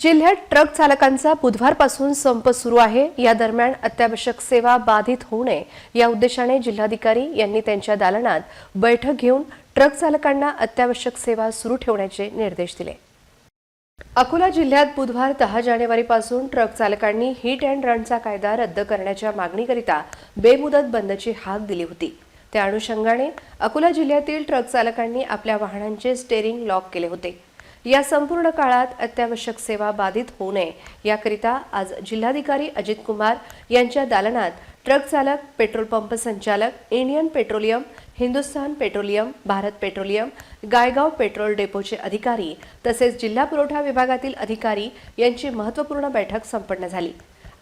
जिल्ह्यात ट्रक चालकांचा बुधवारपासून संप सुरू आहे. या दरम्यान अत्यावश्यक सेवा बाधित होऊ नये या उद्देशाने जिल्हाधिकारी यांनी त्यांच्या दालनात बैठक घेऊन ट्रक चालकांना अत्यावश्यक सेवा सुरू ठेवण्याचे निर्देश दिले. अकोला जिल्ह्यात बुधवार दहा जानेवारीपासून ट्रक चालकांनी हिट अँड रनचा कायदा रद्द करण्याच्या मागणीकरिता बेमुदत बंदची हाक दिली होती. त्या अनुषंगाने अकोला जिल्ह्यातील ट्रक चालकांनी आपल्या वाहनांचे स्टेअरिंग लॉक केले होते. या संपूर्ण काळात अत्यावश्यक सेवा बाधित होऊ नये. याकरिता आज जिल्हाधिकारी अजित कुमार यांच्या दालनात ट्रक चालक पेट्रोल पंप संचालक Indian Petroleum Hindustan Petroleum Bharat Petroleum Gaigaon petrol डेपोचे अधिकारी तसेच जिल्हा पुरवठा विभागातील अधिकारी यांची महत्त्वपूर्ण बैठक संपन्न झाली.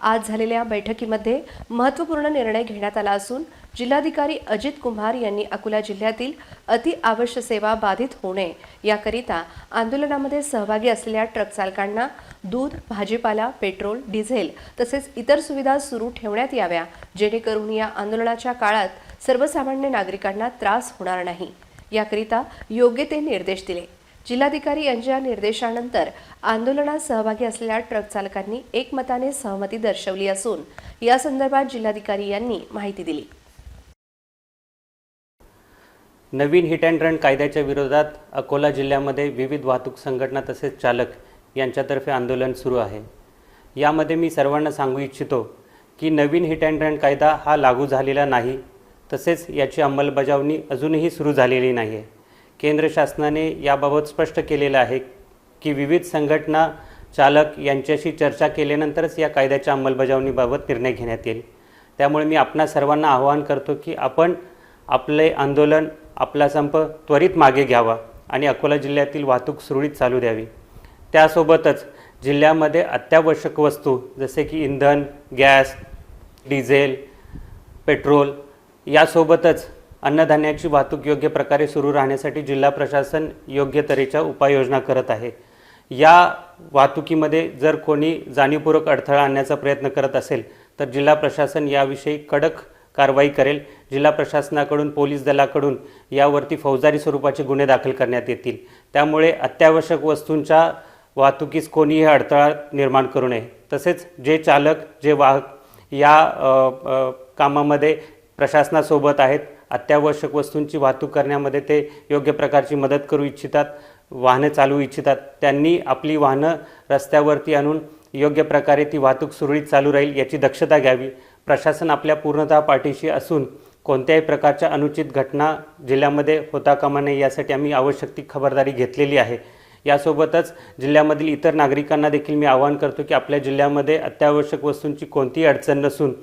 आज झालेल्या बैठकीमध्ये महत्त्वपूर्ण निर्णय घेण्यात आला असून जिल्हाधिकारी अजित कुमार यांनी अकोला जिल्ह्यातील अति आवश्यक सेवा बाधित होऊ नये याकरिता आंदोलनामध्ये सहभागी असलेल्या ट्रक चालकांना दूध भाजीपाला पेट्रोल डिझेल तसेच इतर सुविधा सुरू ठेवण्यात याव्या जेणेकरून या आंदोलनाच्या काळात सर्वसामान्य नागरिकांना त्रास होणार नाही. याकरिता योग्य ते निर्देश दिले. जिल्हाधिकारी यांच्या निर्देशानंतर आंदोलनात सहभागी असलेल्या ट्रक चालकांनी एकमताने सहमती दर्शवली असून या संदर्भात जिल्हाधिकारी यांनी माहिती दिली. नवीन हिट अँड रन कायद्याच्या विरोधात अकोला जिल्ह्यामध्ये विविध वाहतूक संघटना तसेच चालक यांच्यातर्फे आंदोलन सुरू आहे. यामध्ये मी सर्वांना सांगू इच्छितो की नवीन हिट अँड रन कायदा हा लागू झालेला नाही तसेच याची अंमलबजावणी अजूनही सुरू झालेली नाही आहे केंद्र शासनाने याबाबत स्पष्ट केलेलं आहे की विविध संघटना चालक यांच्याशी चर्चा केल्यानंतरच या कायद्याच्या अंमलबजावणीबाबत निर्णय घेण्यात येईल. त्यामुळे मी आपणा सर्वांना आवाहन करतो की आपण आपले आंदोलन आपला संप त्वरित मागे घ्यावा आणि अकोला जिल्ह्यातील वाहतूक सुरळीत चालू द्यावी. त्यासोबतच जिल्ह्यामध्ये अत्यावश्यक वस्तू जसे की इंधन गॅस डिझेल पेट्रोल यासोबतच अन्नधान्याची वाहतूक योग्य प्रकारे सुरू राहण्यासाठी जिल्हा प्रशासन योग्य तऱ्हेच्या उपाययोजना करत आहे. या वाहतुकीमध्ये जर कोणी जाणीवपूर्वक अडथळा आणण्याचा प्रयत्न करत असेल तर जिल्हा प्रशासन याविषयी कडक कारवाई करेल. जिल्हा प्रशासनाकडून पोलीस दलाकडून यावरती फौजदारी स्वरूपाचे गुन्हे दाखल करण्यात येतील. त्यामुळे अत्यावश्यक वस्तूंच्या वाहतुकीस कोणीही अडथळा निर्माण करू नये. तसेच जे चालक जे वाहक या कामामध्ये प्रशासनासोबत आहेत अत्यावश्यक वस्तूंची वाहतूक करण्यामध्ये ते योग्य प्रकारची मदत करू इच्छितात वाहनं चालवू इच्छितात. त्यांनी आपली वाहनं रस्त्यावरती आणून योग्य प्रकारे ती वाहतूक सुरळीत चालू राहील याची दक्षता घ्यावी. प्रशासन आपल्या पूर्णतः पाठीशी असून कोणत्याही प्रकारच्या अनुचित घटना जिल्ह्यामध्ये होता कामा नये यासाठी आम्ही आवश्यक ती खबरदारी घेतलेली आहे. यासोबतच जिल्ह्यामधील इतर नागरिकांना देखील मी आवाहन करतो की आपल्या जिल्ह्यामध्ये अत्यावश्यक वस्तूंची कोणतीही अडचण नसून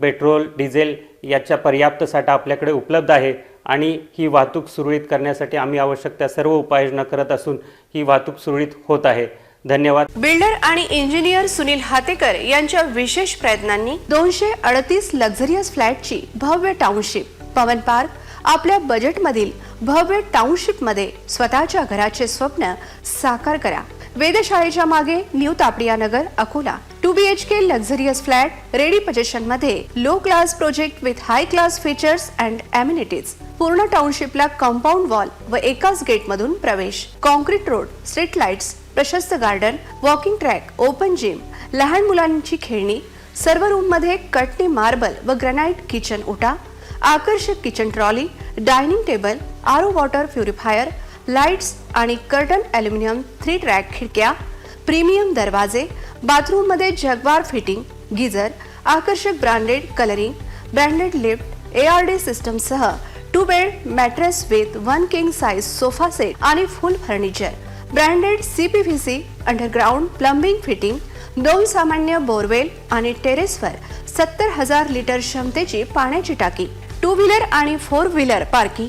पेट्रोल डिझेल याचा पर्याप्त साठा आपल्याकडे उपलब्ध आहे आणि ही वाहतूक सुरळीत करण्यासाठी आम्ही आवश्यक त्या सर्व उपाययोजना करत असून ही वाहतूक सुरळीत होत आहे. धन्यवाद. बिल्डर आणि इंजिनियर सुनील हातेकर यांच्या विशेष प्रयत्नांनी दोनशे अडतीस लक्झरियस फ्लॅटची भव्य टाउनशिप पवन पार्क आपल्या बजेटमधील भव्य टाउनशिपमध्ये स्वतःच्या घराचे स्वप्न साकार करा. वेधशाळेच्या मागे new Tapadia Nagar Akola. Two B H K luxurious flat ready पजेशनमध्ये low class project with high class features and amenities पूर्ण टाउनशिपला कंपाऊंड वॉल व एकाच गेट मधून प्रवेश. कॉन्क्रीट रोड स्ट्रीट लाइट्स प्रशस्त garden walking track open gym लहान मुलांची खेळणी सर्व रूममध्ये कटनी मार्बल व ग्रॅनाइट किचन ओटा आकर्षक kitchen trolley dining table RO water purifier lights आणि कर्टन ॲल्युमिनियम थ्री ट्रॅक खिडक्या प्रीमियम दरवाजे बाथरूममध्ये जगवार फिटिंग गिझर आकर्षक branded colouring branded lift A R D सिस्टमसह two bed mattress with one king size sofa set आणि full furniture branded C P V C underground plumbing fitting दोन सामान्य borewell आणि टेरेसवर सत्तर हजार लिटर क्षमतेची पाण्याची टाकी टू व्हीलर आणि फोर व्हीलर पार्किंग